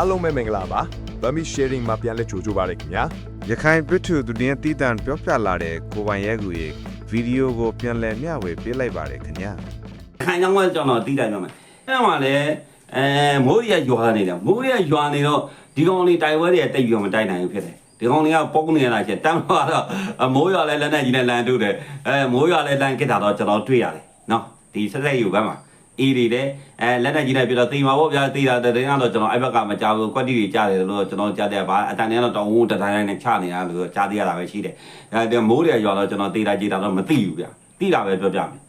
အားလုံးပဲမင်္ဂလာပါဗမီ sharing မှာပြန်လဲကြိုကြပါရခင်ဗျာရခိုင်ပြည်သူသူတင်တီးတန်ပြောပြလာတဲ့ကိုပိုင်ရဲကူရဲ့ဗီဒီယိုကိုပြန်လည်မျှဝေပေးလိုက်ပါတယ်ခင်ဗျာခိုင်ကြောင်းကကျွန်တော်တီးတိုင်းပြောမယ်အဲ့မှာလည်းအဲမိုးရရွာနေတယ်မိုးရရွာနေတော့ဒီကောင်လေးတိုင်ဝဲတွေတိတ်ပြီးတော့မတိုက်နိုင်ဘူးဖြစ်တယ်ဒီကောင်လေးကပုံနေရတာချက်တမ်းတော့အမိုးရွာလည်းလက်နဲ့ကြီးနဲ့လန်ထုတ်တယ်အဲမိုးရွာလည်းလန်ကစ်တာတော့ကျွန်တော်တွေ့ရတယ်နော်ဒီဆက်ဆက်ယူဘက်မှာ အေးတွေလည်းအဲလက်နဲ့ကြီးနဲ့ပြတော့တိမ်ပါပေါ့ဗျာတိတာတဲ့တင်းကတော့ကျွန်တော်အဲ့ဘက်ကမကြောက်ဘူးကွက်တီတွေကြားတယ်လို့ကျွန်တော်ကြားတယ်ဗာအတန်တွေကတော့တောင်းဝတတိုင်းတိုင်းနဲ့ချနေတာလို့ကြားသိရတာပဲရှိတယ်အဲဒီမိုးတွေရွာတော့ကျွန်တော်တိတာကြီးတာတော့မသိဘူးဗျာတိတာပဲပြောပြမယ်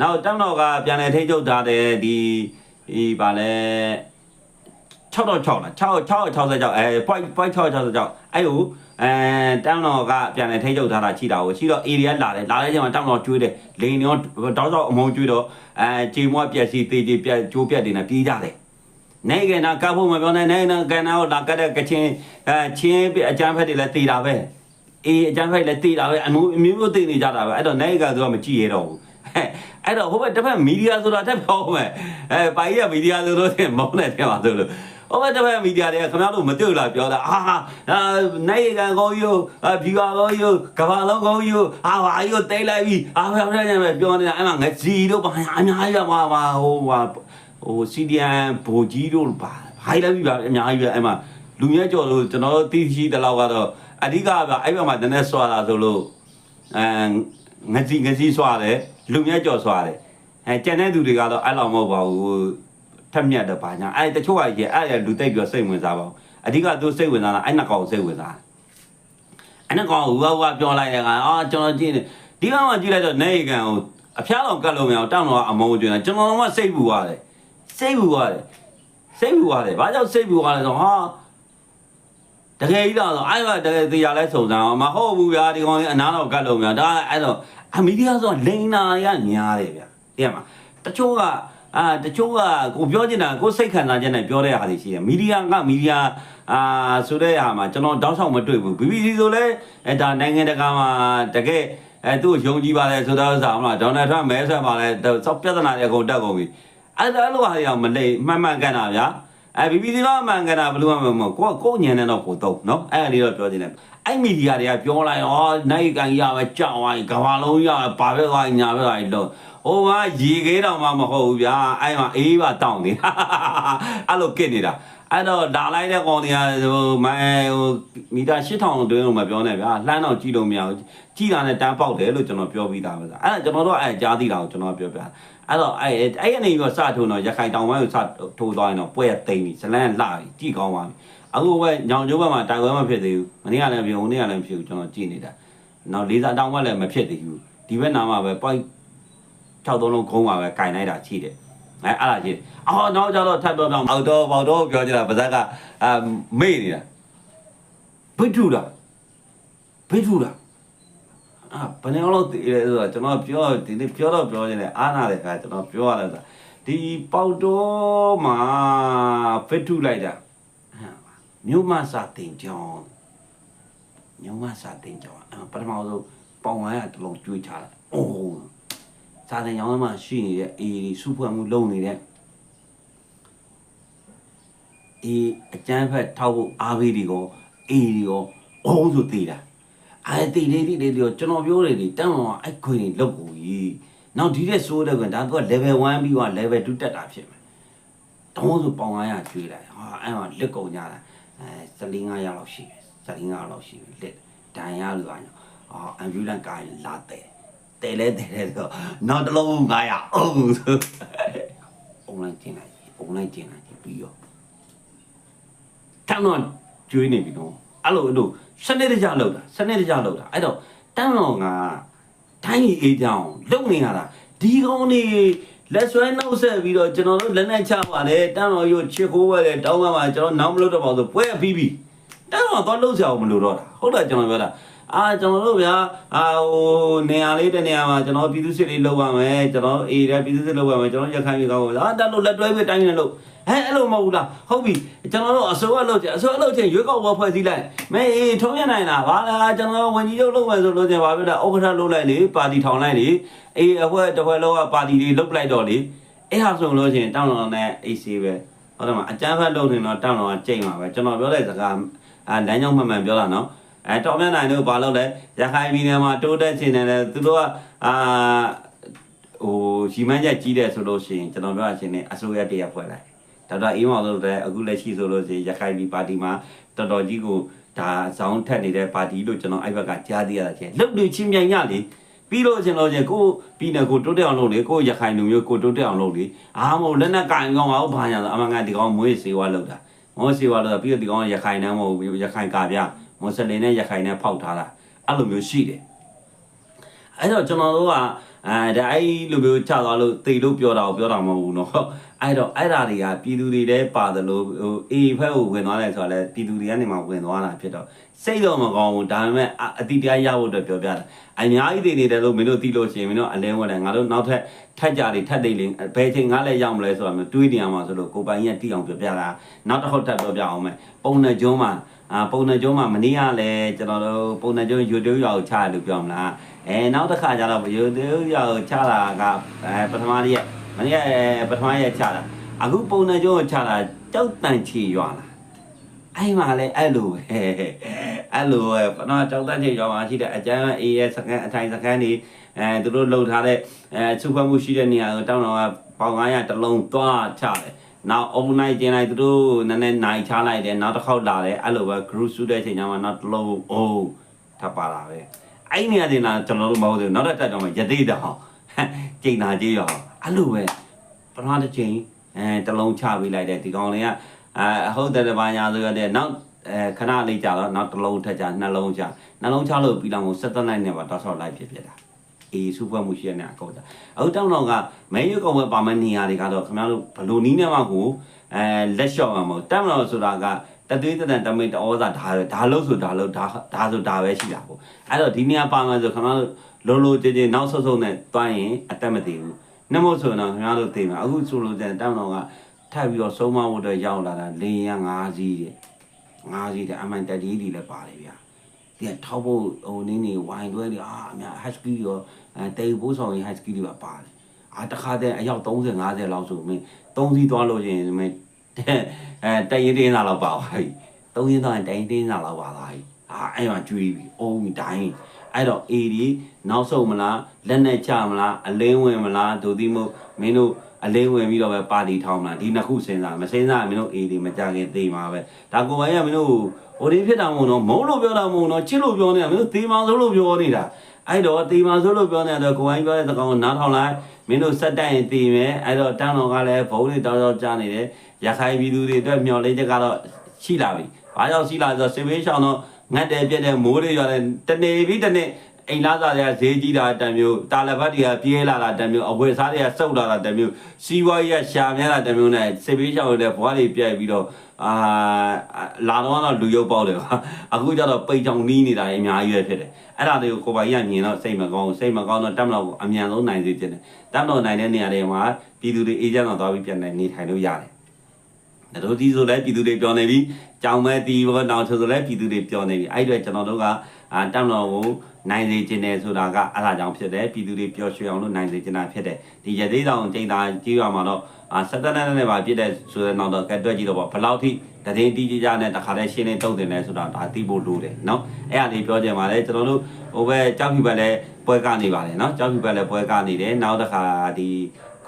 နောက်တောင်းတော့ကပြန်လဲထိချုပ်ထားတဲ့ဒီဒီဗာလဲ 6တော့6လား6 666အဲ point point 666အဲ့ဟိုအဲတောင်းတော့ကပြန်လဲထိချုပ်ထားတာရှိတာကိုရှိတော့ area လာတယ်လာတဲ့ချိန်မှာတောင်းတော့ကျွေးတယ်လိန်ရောတောက်တော့အမုံကျွေးတော့အဲကြေမွားပြက်စီတေးတေးပြက်ကျိုးပြက်တွေနဲ့ပြေးကြတယ်နေကနာကပ်ဖို့မပြောနဲ့နေနာကနာကိုလာကတဲ့ကချင်းအဲချင်းပြအကြမ်းဖက်တွေလည်းတေးတာပဲအေးအကြမ်းဖက်လည်းတေးတာပဲအမျိုးအမျိုးတေးနေကြတာပဲအဲ့တော့နေကသူကမကြည့်ရတော့ဘူးအဲ့တော့ဟိုဘက်တစ်ဖက်မီဒီယာဆိုတာတက်ပြောမယ်အဲပိုင်ရမီဒီယာဆိုလို့တင်မောင်းနေတယ်ပါဆိုလို့ ဟိုဘက်တစ်ဖက်မီဒီယာတွေကခင်ဗျားတို့မတွေ့လားပြောတာအာအာနိုင်ကန်ကောယူအဘီကာကောယူကဘာလုံးကောယူအာဘာယူတိတ်လိုက်ပြီအာဖျောက်ဖျက်နေမယ်ပြောနေတာအဲ့မှာငစီတို့ဘာအများကြီးပါပါဟိုဟာဟိုစီဒီအန်ဘိုကြီးတို့ပါဘာလိုက်ပြီပါအများကြီးပဲအဲ့မှာလူမြတ်ကျော်လို့ကျွန်တော်တို့သိရှိတဲ့လောက်ကတော့အဓိကကအဲ့ဘက်မှာနည်းနည်းဆွာတာဆိုလို့အဲငစီငစီဆွာတယ်လူမြတ်ကြော်ဆွာတယ်အဲကြံတဲ့သူတွေကတော့အဲ့လောက်မဟုတ်ပါဘူး ထက်မြက်တော့ပါညာအဲ့တချို့ကရေအဲ့ရလူသိပ်ပြီးစိတ်ဝင်စားပါဘူးအဓိကသူစိတ်ဝင်စားတာအဲ့နှစ်ကောင်စိတ်ဝင်စားအဲ့နှစ်ကောင်ဟူဟူပြောလိုက်တဲ့ကအာကျွန်တော်ကြည့်နေဒီကောင်ကကြည့်လိုက်တော့နေကန်ကိုအဖျားတော်ကတ်လို့မရအောင်တောင်းတော့အမုန်းကျွန်းကျွန်တော်ကစိတ်ပူရတယ်စိတ်ပူရတယ်စိတ်ပူရတယ်ဘာကြောင့်စိတ်ပူရလဲဆိုဟာတကယ်ကြီးတော့အဲ့ကတကယ်တရားလဲစုံစမ်းအောင်မဟုတ်ဘူးဗျာဒီကောင်ကြီးအနားတော့ကတ်လို့မရဒါအဲ့တော့အမီဒီယာဆိုလိန်နာရညားတယ်ဗျသိရမှာတချို့က အာတချို့ကကိုပြောချင်တာကိုစိတ်ခံစားချက်နဲ့ပြောတဲ့ဟာတွေရှိတယ်မီဒီယာကမီဒီယာအာဆိုတဲ့ဟာမှာကျွန်တော်တောက်ဆောင်မတွေ့ဘူး BBC ဆိုလဲအဲဒါနိုင်ငံတကာမှာတကယ်အဲသူ့ကိုယုံကြည်ပါလေဆိုတော့ဥစားမလားဒေါ်နယ်ထရမ့်မဲဆွဲပါလေစောက်ပြဿနာတွေအကုန်တက်ကုန်ပြီအဲ့ဒါအဲ့လိုဟာတွေတော့မလိမ့်မှန်မှန်ကန်တာဗျာအဲ BBC ကမှန်ကန်တာဘယ်လိုမှမဟုတ်ကိုကကိုညံနေတော့ပို့တော့နော်အဲ့ဒါလေးတော့ပြောချင်တယ်အဲ့မီဒီယာတွေကပြောလိုက်တော့နိုင်ကန်ရပဲကြောက်သွားရင်ကဘာလုံးရပါပဲသွားညာပဲသွားလို့ ဟိုကရေခဲတောင်မှမဟုတ်ဘူးဗျာအဲ့မှာအေးပါတောင်းနေတာအဲ့လိုကစ်နေတာအဲ့တော့ဒါလိုက်တဲ့ကောင်တွေကဟိုမိုင်ဟိုမီတာ8000တွင်းလို့မပြောနဲ့ဗျာလှမ်းတော့ကြည့်လို့မရဘူးကြည့်တာနဲ့တန်းပေါက်တယ်လို့ကျွန်တော်ပြောပြီးသားပဲအဲ့ဒါကျွန်တော်တို့အဲ့ကြားသိတာကိုကျွန်တော်ပြောပြအဲ့တော့အဲ့အဲ့အနေပြီးတော့စထိုးတော့ရခိုင်တောင်ပိုင်းကိုစထိုးသွားရင်တော့ပွဲသိမ့်ပြီဇလန်းလှပြီကြည့်ကောင်းပါပြီအခုပဲညောင်ကျိုးဘက်မှာတိုင်ဝမ်မဖြစ်သေးဘူးမနေ့ကလည်းပြောဟိုနေ့ကလည်းဖြစ်ဘူးကျွန်တော်ကြည့်နေတာနောက်လေးစားတောင်ဘက်လည်းမဖြစ်သေးဘူးဒီဘက်နာမှာပဲ point 6သုံးလုံးခုံးပါပဲကင်လိုက်တာရှိတယ်အဲအဲ့ဒါရှိတယ်အော်တော့ကျတော့ထပ်တော့ပြောင်းအောက်တော့ပေါက်တော့ပြောကြတာပါဇက်ကအာမေ့နေတာဘိတ်ထူတာဘိတ်ထူတာအာဘယ်နဲ့လို့တည်လဲဆိုတော့ကျွန်တော်ပြောဒီနေ့ပြောတော့ပြောနေတယ်အားနာတယ်ခါကျွန်တော်ပြောရတယ်ဆိုတာဒီပေါက်တော့မှာဘိတ်ထူလိုက်တာမြို့မစာတင်ကြောင်းမြို့မစာတင်ကြောင်းပထမဆုံးပေါင်ဝိုင်းကတလုံးကျွေးချလာအိုး စာသင်ကျောင်းထဲမှာရှိနေတဲ့အေးစုဖွဲ့မှုလုပ်နေတဲ့အေးအကျန်းဖက်ထောက်ဖို့အားပေးတွေကောအေးတွေကောအိုးဆိုသေးတာအဲတေးလေးလေးလေးရောကျွန်တော်ပြောတယ်လေတန်းတော်အဲ့ခွေတွေလောက်ကိုကြီးနောက်ဒီတဲ့ဆိုးတဲ့ကွဒါက level 1ပြီးတော့ level 2တက်တာဖြစ်မယ်တောင်းဆိုပေါင်900ကျွေးလိုက်ဟာအဲ့မှာလက်ကုန်ကြတာအဲ14 5ရောက်လောက်ရှိတယ်14 5လောက်ရှိတယ်လက်ဒဏ်ရလူကညာအော် ambulance ကားလာတဲ့ တဲလဲတဲလဲဆိုနောက်တစ်လုံး900အုံးဆိုအုံးလိုက်ကျင်လိုက်အုံးလိုက်ကျင်လိုက်ပြီးရောတန်းတော့ကျွေးနေပြီတော့အဲ့လိုအဲ့လိုစနစ်တကျလောက်တာစနစ်တကျလောက်တာအဲ့တော့တန်းတော်ကတိုင်းကြီးအေးကြောင်လုံနေရတာဒီကောင်းနေလက်ဆွဲနှုတ်ဆက်ပြီးတော့ကျွန်တော်တို့လက်နဲ့ချပါတယ်တန်းတော်ရုပ်ချစ်ခိုးပဲလေတောင်းမှမှာကျွန်တော်နောက်မလုပ်တော့ပါဘူးဆိုပွဲပြီးပြီတန်းတော်တော့လှုပ်ရှားအောင်မလို့တော့တာဟုတ်လားကျွန်တော်ပြောတာ အာကျွန်တော်တို့ဗျာအာဟိုနေရာလေးတနေရာမှာကျွန်တော်ပြည်သူစစ်လေးလောက်ပါမယ်ကျွန်တော်အေးတယ်ပြည်သူစစ်လောက်ပါမယ်ကျွန်တော်ရခိုင်ပြည်ကောင်းပါအာတက်လို့လက်တွဲပြီးတိုင်းနေလို့ဟဲ့အဲ့လိုမဟုတ်ဘူးလားဟုတ်ပြီကျွန်တော်တို့အစိုးရလုပ်ချင်အစိုးရလုပ်ချင်ရွေးကောက်ပွဲဖွဲ့စည်းလိုက်မဲအေးထုံးရနိုင်တာဘာလဲကျွန်တော်ဝန်ကြီးချုပ်လုပ်မယ်ဆိုလို့ချင်ပါပြတာဥက္ကဋ္ဌလုပ်လိုက်လေပါတီထောင်လိုက်လေအေးအဖွဲတစ်ဖွဲလောကပါတီတွေလုပ်လိုက်တော့လေအဲ့ဟာဆိုလို့ချင်တောင်းတော်နဲ့ AC ပဲဟုတ်တယ်မအကြမ်းဖက်လုပ်နေတော့တောင်းတော့ကြိတ်မှာပဲကျွန်တော်ပြောတဲ့စကားအာလမ်းကြောင်းမှန်မှန်ပြောတာနော် အဲတော်မြတ်နိုင်တို့ဘာလုပ်လဲရခိုင်ပြည်နယ်မှာတိုးတက်ချင်တယ်သူတို့ကအာဟိုရီမန်းချက်ကြီးတယ်ဆိုလို့ရှိရင်ကျွန်တော်ပြောရချင်းနေအစိုးရတရဖွဲ့လိုက်ဒေါက်တာအေးမောင်တို့လည်းအခုလက်ရှိဆိုလို့ရှိရင်ရခိုင်ပြည်ပါတီမှာတော်တော်ကြီးကိုဒါဇောင်းထက်နေတဲ့ပါတီလို့ကျွန်တော်အဲ့ဘက်ကကြားသိရတာချင်းလုတ်လို့ချင်းမြန်ရလေပြီးလို့ကျွန်တော်ကျကိုပြီးနေကိုတိုးတက်အောင်လုပ်လေကိုရခိုင်လူမျိုးကိုတိုးတက်အောင်လုပ်လေအားမဟုတ်လက်နက်ကင်ကောင်အောင်ဘာညာဆိုအမှန်ကန်ဒီကောင်မွေးစေဝါလုပ်တာမွေးစေဝါလုပ်တာပြီးတော့ဒီကောင်ရခိုင်တန်းမဟုတ်ဘူးရခိုင်ကပြ မွန်စလင်နဲ့ရခိုင်နဲ့ဖောက်ထားတာအဲ့လိုမျိုးရှိတယ်အဲ့တော့ကျွန်တော်တို့ကအဲဒါအဲ့လိုမျိုးချသွားလို့တိတ်လို့ပြောတာကိုပြောတာမဟုတ်ဘူးနော်အဲ့တော့အဲ့ဒါတွေကပြည်သူတွေလည်းပါတယ်လို့ဟိုအေဖက်ကိုဝင်သွားတယ်ဆိုတာလည်းပြည်သူတွေကနေမှဝင်သွားတာဖြစ်တော့စိတ်တော့မကောင်းဘူးဒါပေမဲ့အတိတရားရဖို့အတွက်ပြောပြတာအများကြီးတွေနေတယ်လို့မင်းတို့သိလို့ရှိရင်မင်းတို့အလင်းဝင်တယ်ငါတို့နောက်ထပ်ထက်ကြတွေထက်သိလိမ့်ဘယ်ချိန်ငါလည်းရောက်မလဲဆိုတာမျိုးတွေးနေရမှာဆိုလို့ကိုပိုင်ရတိအောင်ပြောပြတာနောက်တစ်ခေါက်ထပ်ပြောပြအောင်မယ်ပုံနဲ့ကျွန်းမှာ အာပုံနဲ့ကျုံးမှာမနေ့ကလည်းကျွန်တော်တို့ပုံနဲ့ကျုံး YouTube ရောက်ချရလို့ပြောမလားအဲနောက်တစ်ခါကျတော့ YouTube ရောက်ချတာကအဲပထမနေ့ကမနေ့ကပထမရက်ချတာအခုပုံနဲ့ကျုံးကိုချတာကြောက်တန်ချီရွာလာအဲ့မှာလဲအဲ့လိုပဲအဲ့လိုပဲပထမကြောက်တတ်ချေရောမှာရှိတဲ့အကျန်းအေးရဲ့စကန်အထိုင်စကန်နေအဲသူတို့လှုပ်ထားတဲ့အဲစုဖွဲ့မှုရှိတဲ့နေရာကိုတောင်းတော့ကပေါင်900တလုံးသွားချတယ် နောက် overnight ကျင်းလိုက်သူတို့နည်းနည်းနိုင်ချလိုက်တယ်နောက်တစ်ခေါက်လာတယ်အဲ့လိုပဲ group စုတဲ့အချိန်ကျမှနောက်တစ်လုံးအိုးထပ်ပါလာပဲအဲ့နေရာတင်လာကျွန်တော်တို့မဟုတ်သေးဘူးနောက်တစ်တက်တော့မှရသေးတော့ကျိန်နာကြီးရောအဲ့လိုပဲပထမတစ်ချိန်အဲတလုံးချပေးလိုက်တယ်ဒီကောင်လေးကအဲဟုတ်တယ်ဘာညာဆိုရတဲ့နောက်အဲခဏလေးကြာတော့နောက်တစ်လုံးထက်ကြာနှလုံးချနှလုံးချလို့ပြီးတော့ကိုဆက်သက်လိုက်နေပါတော့ဆောက်လိုက်ဖြစ်ဖြစ်တာ အေးစုဖွဲ့မှုရှိရတဲ့အကောတာအခုတောင်းတော့ကမဲရွကောင်ပဲပါမနေရတွေကတော့ခင်ဗျားတို့ဘလို့နီးနေမှကိုအဲလက်လျှော့မှာမဟုတ်တောင်းတော့ဆိုတာကတသွေးတန်တမိတ်ဩဇာဒါပဲဒါလို့ဆိုဒါလို့ဒါဒါဆိုဒါပဲရှိတာပေါ့အဲ့တော့ဒီနေရာပါမှဆိုခင်ဗျားတို့လုံးလုံးကြည်ကြည်နောက်ဆုတ်ဆုတ်နဲ့တွိုင်းရင်အတက်မသေးဘူးနှမို့ဆိုတော့ခင်ဗျားတို့သိမှာအခုဆိုလို့တဲ့တောင်းတော့ကထပ်ပြီးတော့ဆုံးမဖို့အတွက်ရောက်လာတာလေရန်၅စီးတဲ့၅စီးတဲ့အမှန်တတိတွေလည်းပါတယ်ဗျာ ဒီကထောက်ဖို့ဟိုနင်းနေဝိုင်းတွဲတွေအာအများ husky ရောအဲတေဘိုးဆောင်ရင် husky တွေပါပါတယ်အာတခါတည်းအယောက်30 50လောက်ဆိုမင်း၃စီးသွားလို့ရှိရင်မင်းအဲတရင်တင်းလာတော့ပါပါပြီ၃ရင်သွားရင်တရင်တင်းလာတော့ပါလားအာအဲ့မှာကျွေးပြီအုံးတိုင်းအဲ့တော့ A ဒီနောက်ဆုံးမလားလက်နဲ့ချမလားအလင်းဝင်မလားဒိုသီမို့မင်းတို့ အလေးဝင်ပြီးတော့ပဲပါတီထောင်းမလားဒီနှစ်ခုစဉ်းစားမစဉ်းစားမင်းတို့အေးဒီမကြခင်သေးမှာပဲဒါကိုယ်ပိုင်ကမင်းတို့ဟိုဒီဖြစ်တာမဟုတ်တော့မုန်းလို့ပြောတာမဟုတ်တော့ချစ်လို့ပြောနေတာမင်းတို့သေမာဆိုလို့ပြောနေတာအဲ့တော့သေမာဆိုလို့ပြောနေတော့ကိုယ်ပိုင်ပြောတဲ့သကောင်ကိုနားထောင်လိုက်မင်းတို့စက်တိုင်ရင်သေမယ်အဲ့တော့တန်းတော်ကလည်းဘုံတွေတောင်းတောင်းကြားနေတယ်ရခိုင်ပြည်သူတွေအတွက်မျှော်လင့်ချက်ကတော့ရှိလာပြီဘာကြောင့်ရှိလာလဲဆိုတော့စေဘေးရှောင်းတော့ငတ်တယ်ပြက်တယ်မိုးတွေရွာတယ်တနေပြီးတနေ့ အိမ်လာစားတွေကဈေးကြီးတာတမျိုးတာလဘတ်တွေကပြေးလာတာတမျိုးအဝယ်စားတွေကစုပ်လာတာတမျိုးစီးပွားရေးကရှာမြဲတာတမျိုးနဲ့စေဘေးရှောင်းတွေဘွားတွေပြိုက်ပြီးတော့အာလာတော့တော့လူရုပ်ပေါက်တယ်ပါအခုကျတော့ပိတ်ချောင်နီးနေတာအများကြီးပဲဖြစ်တယ်အဲ့ဒါတွေကိုကိုပိုင်ရမြင်တော့စိတ်မကောင်းစိတ်မကောင်းတော့တက်မလို့အမြန်ဆုံးနိုင်စေချင်တယ်တက်မလို့နိုင်တဲ့နေရာတွေမှာပြည်သူတွေအေးချမ်းတော့သွားပြီးပြန်နေထိုင်လို့ရတယ်တို့ဒီဆိုလဲပြည်သူတွေပြောနေပြီကြောင်မဲ့တီဘောနောက်ဆိုဆိုလဲပြည်သူတွေပြောနေပြီအဲ့အတွက်ကျွန်တော်တို့ကအာတောင်းတော်ကို နိုင်စေခြင်းတယ်ဆိုတာကအဲ့ဒါကြောင့်ဖြစ်တယ်ပြည်သူတွေပျော်ရွှင်အောင်လို့နိုင်စေခြင်းတာဖြစ်တယ်ဒီရသေးတောင်ချိန်သာကြီးရမှာတော့အာစက်တနနဲ့ပါပြည့်တဲ့ဆိုတဲ့နောက်တော့ကတ်တွက်ကြည့်တော့ပေါ့ဘယ်လောက်ထိတရင်တီးကြကြနဲ့တခါတည်းရှင်းနေတုတ်တင်လဲဆိုတာဒါသိဖို့လိုတယ်เนาะအဲ့အလေးပြောကြပါလေကျွန်တော်တို့ဟိုဘက်ကြောက်ဖြူဘက်လဲပွဲကနေပါတယ်เนาะကြောက်ဖြူဘက်လဲပွဲကနေတယ်နောက်တစ်ခါဒီ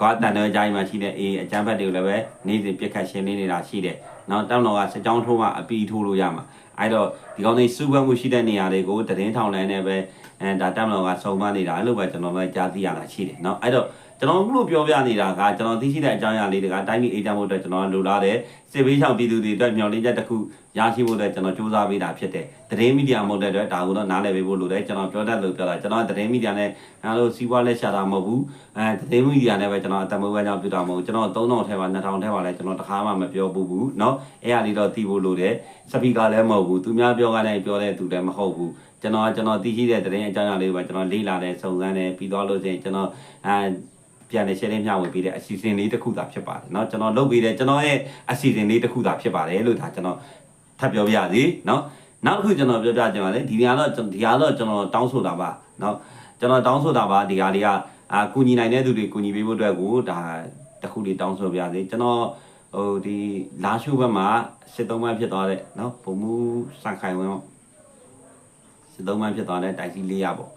ကွာတန်တဲ့ကြိုင်းမှာရှိတဲ့အေးအကျန်းဖက်တွေကိုလည်းပဲနေ့စဉ်ပြက်ခတ်ရှင်းနေနေတာရှိတယ်။နောက်တောင်းတော်ကစကြောင်းထိုးမှအပီထိုးလို့ရမှာ။ အဲ့တော့ဒီကောင်းလေးစူပန်းမှုရှိတဲ့နေရာတွေကိုတရင်ထောင်လိုင်းနဲ့ပဲအဲဒါတောင်းတော်ကစုံမနေတာအဲ့လိုပဲကျွန်တော်လည်းကြားသိရတာရှိတယ်เนาะအဲ့တော့ ကျွန်တော်အခုလို့ပြောပြနေတာကကျွန်တော်သိရှိတဲ့အကြောင်းအရာလေးတွေကတိုင်းပြည်အေးချမ်းဖို့အတွက်ကျွန်တော်လိုလားတဲ့စစ်ဘေးရှောင်ပြည်သူတွေအတွက်မျှော်လင့်ချက်တစ်ခုရရှိဖို့အတွက်ကျွန်တော်စူးစမ်းပေးတာဖြစ်တယ်။သတင်းမီဒီယာမဟုတ်တဲ့အတွက်ဒါကိုတော့နားလည်ပေးဖို့လိုတယ်ကျွန်တော်ပြောတတ်လို့ပြောတာကျွန်တော်သတင်းမီဒီယာနဲ့အားလို့စီးပွားလက်ရှာတာမဟုတ်ဘူးအဲသတင်းမီဒီယာနဲ့ပဲကျွန်တော်အတမွေးကကြောင့်ပြတာမဟုတ်ဘူးကျွန်တော်3000ထဲမှာ2000ထဲမှာလည်းကျွန်တော်တခါမှမပြောဘူးဘူးเนาะအဲ့အရာလေးတော့သိဖို့လိုတယ်စပီကာလည်းမဟုတ်ဘူးသူများပြောကနေပြောတဲ့သူလည်းမဟုတ်ဘူးကျွန်တော်ကျွန်တော်သိရှိတဲ့သတင်းအကြောင်းအရာလေးပဲကျွန်တော်လေ့လာတဲ့စုံစမ်းတယ်ပြီးသွားလို့ရှိရင်ကျွန်တော်အဲ ပြန်နေရှင်းလင်းမျှဝေပေးတဲ့အစီအစဉ်လေးတစ်ခုသာဖြစ်ပါတယ်เนาะကျွန်တော်လုပ်ပေးတဲ့ကျွန်တော်ရဲ့အစီအစဉ်လေးတစ်ခုသာဖြစ်ပါတယ်လို့ဒါကျွန်တော်ထပ်ပြောပြရစီเนาะနောက်တစ်ခုကျွန်တော်ပြောပြချင်ပါတယ်ဒီနေရာတော့ဒီနေရာတော့ကျွန်တော်တောင်းဆိုတာပါเนาะကျွန်တော်တောင်းဆိုတာပါဒီဟာလေးကအာကူညီနိုင်တဲ့သူတွေကူညီပေးဖို့အတွက်ကိုဒါတစ်ခုလေးတောင်းဆိုပြရစီကျွန်တော်ဟ ဟိုဒီလာရှုဘက်မှာစစ်သုံးပန်းဖြစ်သွားတဲ့နော်ဘုံမူစံခိုင်ဝင်ပေါ့စစ်သုံးပန်းဖြစ်သွားတဲ့တိုက်စီလေးရပေါ့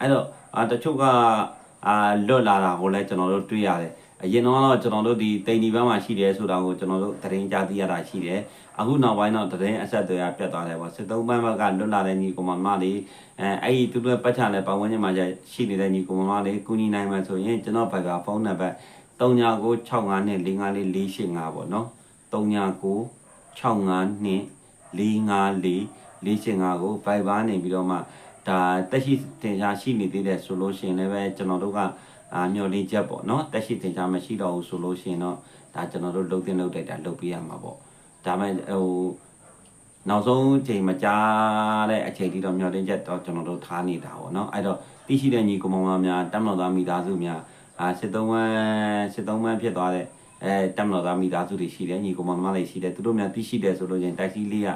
အဲ့တော့အာတချို့က အာလွတ်လာတာကိုလည်းကျွန်တော်တို့တွေ့ရတယ်အရင်တော့ကျွန်တော်တို့ဒီတိန်ဒီဘက်မှာရှိတယ်ဆိုတာကိုကျွန်တော်တို့သတင်းကြားသိရတာရှိတယ်အခုနောက်ပိုင်းတော့သတင်းအဆက်အသွယ်ကပြတ်သွားတယ်ပေါ့စစ်သုံးပန်းဘက်ကလွတ်လာတဲ့ညီကောင်မလေးအဲအဲ့ဒီသူတို့ပတ်ချတဲ့ပတ်ဝန်းကျင်မှာရှိနေတဲ့ညီကောင်မလေးကုညီနိုင်မှဆိုရင်ကျွန်တော်ဘက်ကဖုန်းနံပါတ်3965နဲ့55445ပေါ့နော်3965 652 454 455ကို Viber နေပြီးတော့မှ ဒါတက်ရှိတင်ရှားရှိနေသေးတယ်ဆိုလို့ရှိရင်လည်းပဲကျွန်တော်တို့ကအာမျော်လင့်ချက်ပေါ့နော်တက်ရှိတင်ရှားမရှိတော့ဘူးဆိုလို့ရှိရင်တော့ဒါကျွန်တော်တို့လုံတင်လုံတိုက်တာလုပ်ပေးရမှာပေါ့ဒါမဲ့ဟိုနောက်ဆုံးချိန်မကြာတဲ့အချိန်ထိတော့မျော်လင့်ချက်တော့ကျွန်တော်တို့ထားနေတာပေါ့နော်အဲ့တော့သိရှိတဲ့ညီကောင်မများတက်မတော်သားမိသားစုများအာစစ်သုံးဝမ်းစစ်သုံးဝမ်းဖြစ်သွားတဲ့အဲတက်မတော်သားမိသားစုတွေရှိတယ်ညီကောင်မတွေရှိတယ်သူတို့များသိရှိတယ်ဆိုလို့ချင်းတိုက်စီလေးက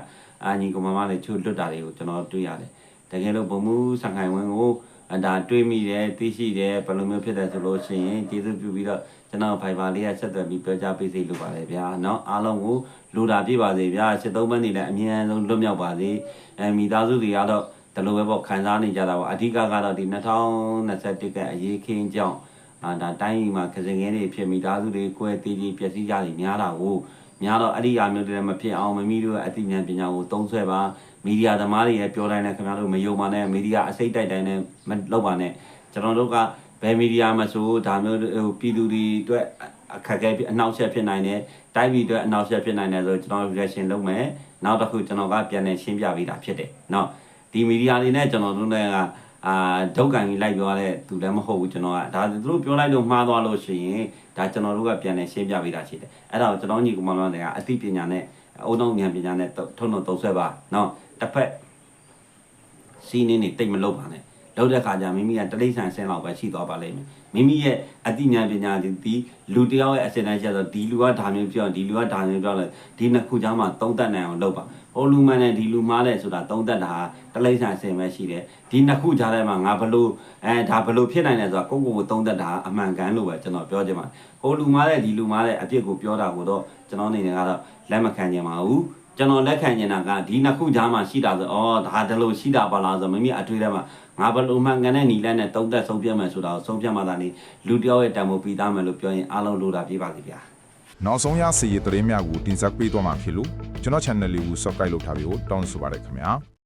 အာညီကောင်မတွေချို့လွတ်တာတွေကိုကျွန်တော်တွေ့ရတယ် တကယ်လို့ဘုံမှုဆန်ခိုင်ဝင်းကိုအဒါတွေးမိတယ်သိရှိတယ်ဘယ်လိုမျိုးဖြစ်တယ်ဆိုလို့ရှိရင်ကျေးဇူးပြုပြီးတော့ကျွန်တော်ဖိုင်ဘာလေးကဆက်သွယ်ပြီးပြောကြားပေးစေလိုပါတယ်ဗျာเนาะအားလုံးကိုလူတာပြည့်ပါစေဗျာစစ်သုံးပန်းနေလည်းအမြဲဆုံးလွတ်မြောက်ပါစေအဲမိသားစုတွေကတော့ဒီလိုပဲပေါ့ခံစားနေကြတာပေါ့အဓိကကတော့ဒီ2021ကအရေးခင်းကြောင်းအာဒါတိုင်းပြည်မှာခစင်ငင်းတွေဖြစ်မိသားစုတွေကိုယ်တည်ကြည်ပျက်စီးကြတွေများတာကိုများတော့အဲ့ဒီအရာမျိုးတွေလည်းမဖြစ်အောင်မမီတို့ရဲ့အသိဉာဏ်ပညာကိုသုံးဆွဲပါ မီဒီယာသမားတွေရဲ့ပြောတိုင်းနဲ့ခင်ဗျားတို့မယုံပါနဲ့မီဒီယာအစိတ်တိုက်တိုင်းနဲ့မလုပ်ပါနဲ့ကျွန်တော်တို့ကဘယ်မီဒီယာမှာဆိုဒါမျိုးဟိုပြည်သူတွေအတွက်အခက်အခဲဖြစ်အနှောက်အယှက်ဖြစ်နိုင်တယ်တိုင်းပြည်အတွက်အနှောက်အယှက်ဖြစ်နိုင်တယ်ဆိုကျွန်တော် reaction လုပ်မယ်နောက်တစ်ခုကျွန်တော်ကပြန်လည်ရှင်းပြပေးတာဖြစ်တယ်เนาะဒီမီဒီယာတွေနဲ့ကျွန်တော်တို့လည်းကအာဒုက္ကန်ကြီးလိုက်ပြောရတဲ့သူလည်းမဟုတ်ဘူးကျွန်တော်ကဒါသူတို့ပြောလိုက်လို့မှားသွားလို့ရှိရင်ဒါကျွန်တော်တို့ကပြန်လည်ရှင်းပြပေးတာရှိတယ်အဲ့ဒါကိုကျွန်တော်ညီကောင်မတော်တွေကအသိပညာနဲ့ အုံတော့ဉာဏ်ပညာနဲ့ထုံထုံသုံးဆွဲပါနော်တစ်ဖက်စီးနင်းနေတိတ်မလုပ်ပါနဲ့လောက်တဲ့ခါကျမိမိကတိဋ္ဌာန်ဆင်းလောက်ပဲရှိသွားပါလိမ့်မယ်မိမိရဲ့အသိဉာဏ်ပညာဒီလူတယောက်ရဲ့အစဉ်တိုင်းရှိတော့ဒီလူကဒါမျိုးပြောဒီလူကဒါမျိုးပြောလဲဒီနှစ်ခုကြားမှာသုံးသပ်နိုင်အောင်လုပ်ပါ ဟိုလူမှန်နဲ့ဒီလူမှားတယ်ဆိုတာသုံးသက်တာတလိษံဆင်းပဲရှိတယ်ဒီနှစ်ခုကြားထဲမှာငါဘလို့အဲဒါဘလို့ဖြစ်နိုင်လဲဆိုတာကိုယ့်ကိုယ်ကိုသုံးသက်တာအမှန်ကန်လို့ပဲကျွန်တော်ပြောချင်ပါတယ်ဟိုလူမှားတဲ့ဒီလူမှားတဲ့အပြစ်ကိုပြောတာကိုတော့ကျွန်တော်အနေနဲ့ကတော့လက်မခံချင်ပါဘူးကျွန်တော်လက်ခံနေတာကဒီနှစ်ခုကြားမှာရှိတာဆိုဩဒါဒီလိုရှိတာပါလားဆိုမိမိအထွေးထဲမှာငါဘလို့မှန်ကန်တဲ့နီလန်းနဲ့သုံးသက်ဆုံးဖြတ်မယ်ဆိုတာကိုဆုံးဖြတ်မှသာနေလူတစ်ယောက်ရဲ့တံမိုးပြီးသားမယ်လို့ပြောရင်အားလုံးလိုတာပြပါစီဗျာ နောက်ဆုံးရစီရသတင်းများကိုတင်ဆက်ပေးသွားမှာဖြစ်လို့ကျွန်တော် channel လေးကို subscribe လုပ်ထားပြီးတော့တောင်းဆိုပါရခင်ဗျာ